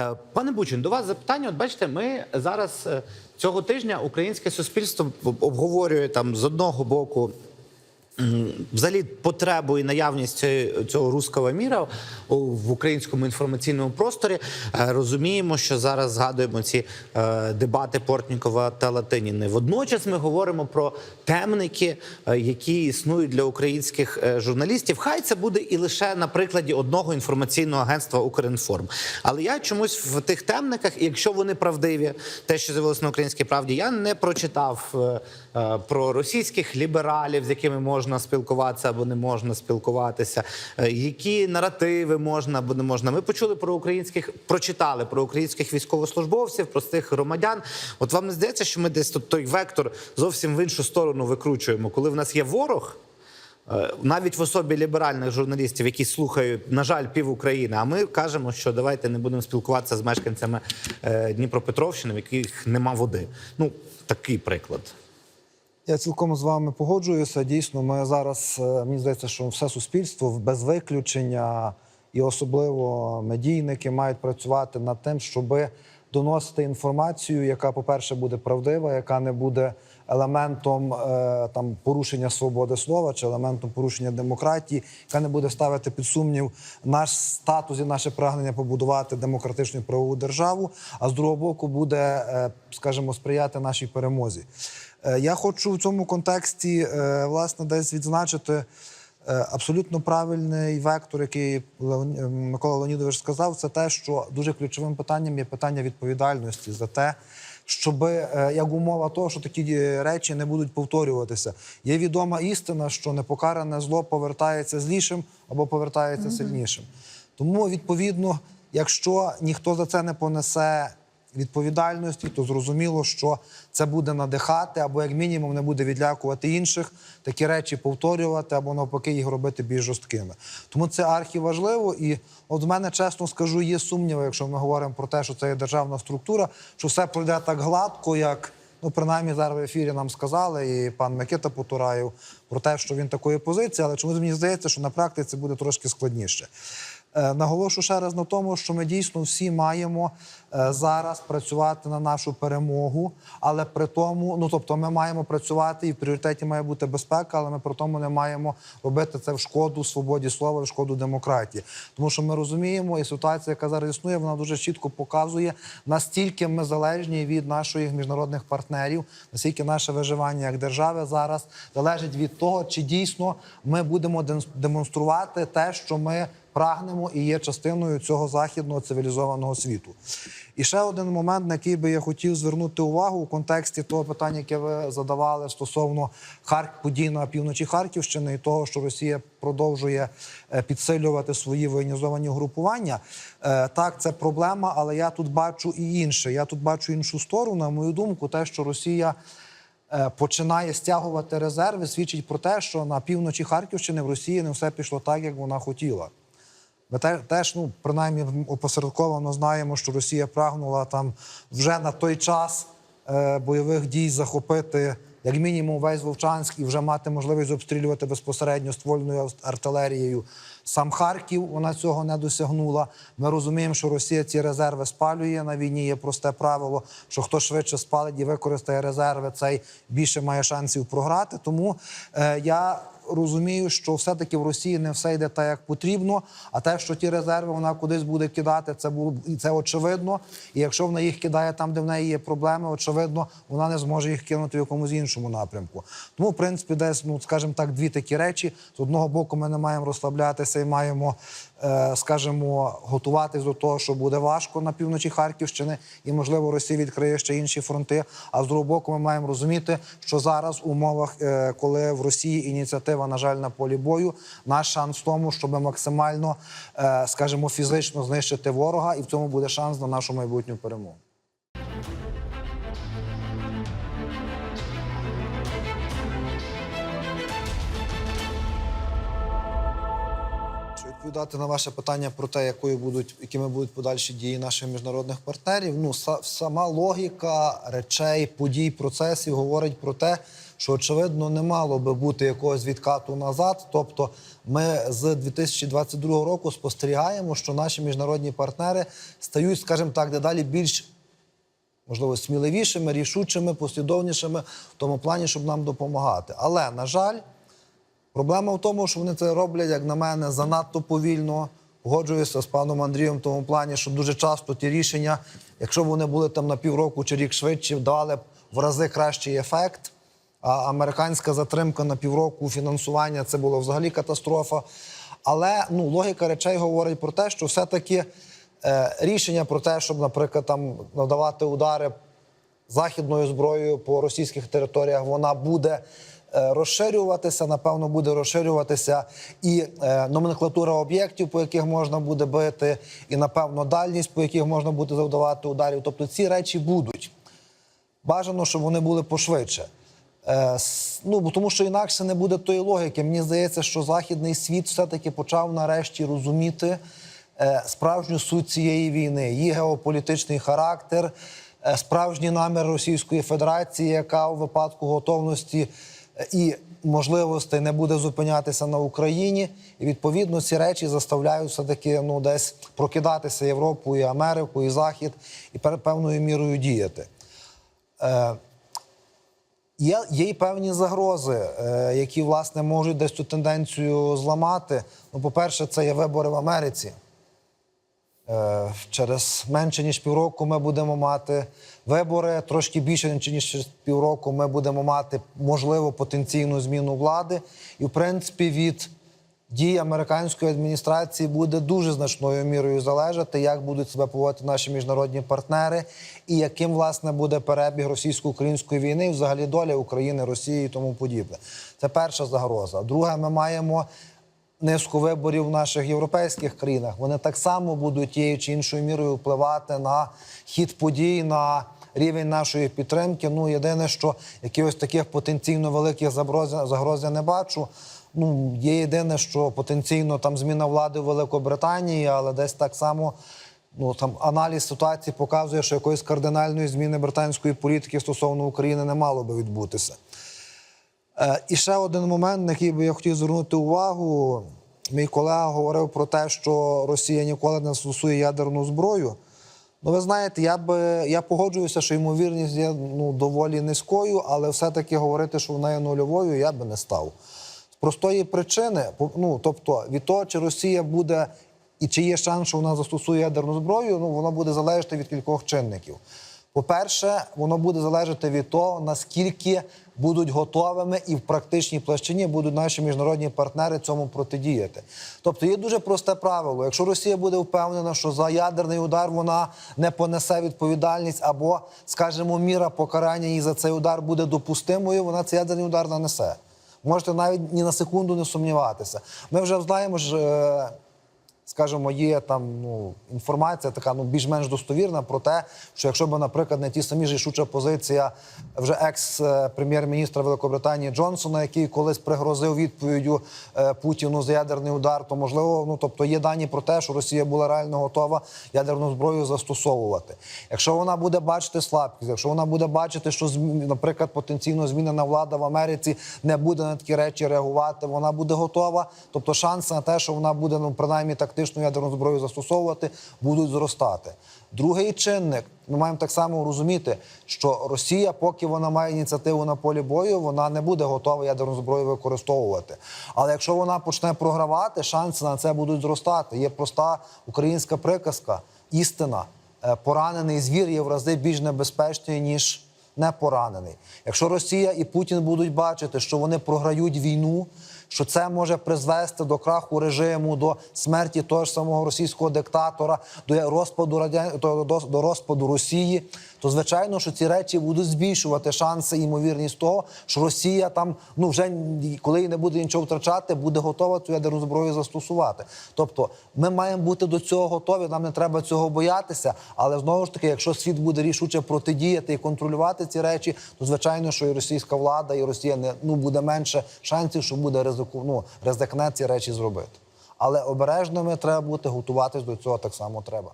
Е, Пане Бучин, до вас запитання. От бачите, ми зараз е, цього тижня українське суспільство обговорює там з одного боку. Взагалі потребу і наявність цього руского міра в українському інформаційному просторі Е, розуміємо, що зараз згадуємо ці е, дебати Портнікова та Латиніни. Водночас ми говоримо про темники, е, які існують для українських журналістів. Хай це буде і лише на прикладі одного інформаційного агентства Укрінформ. Але я чомусь в тих темниках, якщо вони правдиві, те, що з'явилося на українській правді, я не прочитав про російських лібералів, з якими можна спілкуватися або не можна спілкуватися, е, які наративи можна або не можна. Ми почули про українських, прочитали про українських військовослужбовців, простих громадян. От вам не здається, що ми десь тут той вектор зовсім в іншу сторону викручуємо, коли в нас є ворог. Е, Навіть в особі ліберальних журналістів, які слухають, на жаль, пів України. А ми кажемо, що давайте не будемо спілкуватися з мешканцями е, Дніпропетровщини, в яких нема води. Ну такий приклад. Я цілком з вами погоджуюся. Дійсно, ми зараз е, мені здається, що все суспільство без виключення і особливо медійники мають працювати над тим, щоб доносити інформацію, яка, по-перше, буде правдива, яка не буде елементом е, там порушення свободи слова чи елементом порушення демократії, яка не буде ставити під сумнів наш статус і наше прагнення побудувати демократичну правову державу. А з другого боку, буде, е, скажімо, сприяти нашій перемозі. Е, Я хочу в цьому контексті е, власне десь відзначити е, абсолютно правильний вектор, який Микола Леонідович сказав. Це те, що дуже ключовим питанням є питання відповідальності за те, щоб як умова того, що такі речі не будуть повторюватися. Є відома істина, що непокаране зло повертається злішим або повертається сильнішим. Тому, відповідно, якщо ніхто за це не понесе відповідальності, то зрозуміло, що це буде надихати, або як мінімум не буде відлякувати інших, такі речі повторювати, або навпаки їх робити більш жорсткими. Тому це архіважливо. І от в мене, чесно скажу, є сумніви, якщо ми говоримо про те, що це є державна структура, що все пройде так гладко, як. Ну, принаймні, зараз в ефірі нам сказали, і пан Микита Потураєв про те, що він такої позиції, але чомусь мені здається, що на практиці буде трошки складніше. Е, Наголошу ще раз на тому, що ми дійсно всі маємо е, зараз працювати на нашу перемогу, але при тому, ну тобто, ми маємо працювати і в пріоритеті має бути безпека, але ми при тому не маємо робити це в шкоду свободі слова, в шкоду демократії. Тому що ми розуміємо, і ситуація, яка зараз існує, вона дуже чітко показує, настільки ми залежні від наших міжнародних партнерів, наскільки наше виживання як держави зараз залежить від того, чи дійсно ми будемо демонструвати те, що ми прагнемо і є частиною цього західного цивілізованого світу. І ще один момент, на який би я хотів звернути увагу у контексті того питання, яке ви задавали стосовно подій на півночі Харківщини і того, що Росія продовжує е, підсилювати свої воєнізовані групування. Е, Так, це проблема, але я тут бачу і інше. Я тут бачу іншу сторону. На мою думку, те, що Росія е, починає стягувати резерви, свідчить про те, що на півночі Харківщини в Росії не все пішло так, як вона хотіла. Ми теж, ну, принаймні, опосередковано знаємо, що Росія прагнула там вже на той час е, бойових дій захопити як мінімум весь Вовчанськ і вже мати можливість обстрілювати безпосередньо ствольною артилерією. Сам Харків вона цього не досягнула. Ми розуміємо, що Росія ці резерви спалює. На війні є просте правило, що хто швидше спалить і використає резерви, цей більше має шансів програти. Тому е, я розумію, що все-таки в Росії не все йде так, як потрібно. А те, що ті резерви вона кудись буде кидати, це було і це очевидно. І якщо вона їх кидає там, де в неї є проблеми, очевидно, вона не зможе їх кинути в якомусь іншому напрямку. Тому, в принципі, десь, ну скажімо так, дві такі речі. З одного боку, ми не маємо розслаблятися і маємо, скажімо, готуватись до того, що буде важко на півночі Харківщини, і можливо Росія відкриє ще інші фронти. А з другого боку, ми маємо розуміти, що зараз в умовах, е, коли в Росії ініціатива, на жаль, на полі бою, наш шанс в тому, щоб максимально, е, скажімо, фізично знищити ворога, і в цьому буде шанс на нашу майбутню перемогу. Відповідати на ваше питання про те, якою будуть, якими будуть подальші дії наших міжнародних партнерів? Ну, са- сама логіка речей, подій, процесів говорить про те, що очевидно не мало би бути якогось відкату назад. Тобто, ми з 2022 року спостерігаємо, що наші міжнародні партнери стають, скажімо так, дедалі більш можливо, сміливішими, рішучими, послідовнішими в тому плані, щоб нам допомагати. Але, на жаль, проблема в тому, що вони це роблять, як на мене, занадто повільно. Погоджуюся з паном Андрієм в тому плані, що дуже часто ті рішення, якщо б вони були там на півроку чи рік швидше, давали б в рази кращий ефект. А американська затримка на півроку фінансування це було взагалі катастрофа. Але ну, логіка речей говорить про те, що все-таки е, рішення про те, щоб, наприклад, там надавати удари західною зброєю по російських територіях, вона буде е, розширюватися. Напевно, буде розширюватися і е, номенклатура об'єктів, по яких можна буде бити, і напевно дальність, по яких можна буде завдавати ударів. Тобто ці речі будуть. Бажано, щоб вони були пошвидше. Е, ну, тому що інакше не буде тої логіки. Мені здається, що західний світ все-таки почав нарешті розуміти справжню суть цієї війни, її геополітичний характер, е, справжній намір Російської Федерації, яка у випадку готовності е, і можливостей не буде зупинятися на Україні. І відповідно ці речі заставляють все-таки ну, десь прокидатися Європу і Америку, і Захід, і певною мірою діяти. Е, Є, є й певні загрози, які власне можуть десь цю тенденцію зламати. Ну, по-перше, це є вибори в Америці. Е, через менше ніж півроку ми будемо мати вибори. Трошки більше ніж через півроку ми будемо мати можливо потенційну зміну влади. І, в принципі, від дій американської адміністрації буде дуже значною мірою залежати, як будуть себе поводити наші міжнародні партнери, і яким власне буде перебіг російсько-української війни, і взагалі доля України, Росії і тому подібне. Це перша загроза. Друге, ми маємо низку виборів в наших європейських країнах. Вони так само будуть тією чи іншою мірою впливати на хід подій, на рівень нашої підтримки. Ну, єдине, що якихось таких потенційно великих загроз, загроз я не бачу. Ну, є єдине, що потенційно там зміна влади в Великобританії, але десь так само. Ну там аналіз ситуації показує, що якоїсь кардинальної зміни британської політики стосовно України не мало би відбутися. Е, І ще один момент, на який би я хотів звернути увагу. Мій колега говорив про те, що Росія ніколи не стосує ядерну зброю. Ну, ви знаєте, я би я погоджуюся, що ймовірність є ну, доволі низькою, але все-таки говорити, що вона є нульовою, я би не став. З простої причини, ну тобто від того, чи Росія буде і чи є шанс, що вона застосує ядерну зброю, ну воно буде залежати від кількох чинників. По-перше, воно буде залежати від того, наскільки будуть готовими і в практичній площині будуть наші міжнародні партнери цьому протидіяти. Тобто є дуже просте правило: якщо Росія буде впевнена, що за ядерний удар вона не понесе відповідальність, або, скажімо, міра покарання їй за цей удар буде допустимою, вона цей ядерний удар нанесе. Можете навіть ні на секунду не сумніватися. Ми вже знаємо ж. Скажімо, є там ну, інформація така ну, більш-менш достовірна про те, що якщо б, наприклад, не ті самі рішуча позиція вже екс-прем'єр-міністра Великобританії Джонсона, який колись пригрозив відповіддю е, Путіну за ядерний удар, то можливо, ну тобто є дані про те, що Росія була реально готова ядерну зброю застосовувати. Якщо вона буде бачити слабкість, якщо вона буде бачити, що наприклад, потенційно змінена влада в Америці не буде на такі речі реагувати, вона буде готова. Тобто шанси на те, що вона буде ну принаймні тактичну ядерну зброю застосовувати, будуть зростати. Другий чинник, ми маємо так само розуміти, що Росія, поки вона має ініціативу на полі бою, вона не буде готова ядерну зброю використовувати. Але якщо вона почне програвати, шанси на це будуть зростати. Є проста українська приказка, істина. Е, Поранений звір є в рази більш небезпечний, ніж не поранений. Якщо Росія і Путін будуть бачити, що вони програють війну, що це може призвести до краху режиму, до смерті того ж самого російського диктатора, до розпаду до, до розпаду Росії, то звичайно, що ці речі будуть збільшувати шанси і ймовірність того, що Росія там ну вже коли не буде нічого втрачати, буде готова цю ядерну зброю застосувати. Тобто, ми маємо бути до цього готові. Нам не треба цього боятися. Але знову ж таки, якщо світ буде рішуче протидіяти і контролювати ці речі, то звичайно, що і російська влада, і Росія не ну буде менше шансів, що буде ризику, ну, ризикне ці речі зробити. Але обережними треба бути, готуватись до цього так само треба.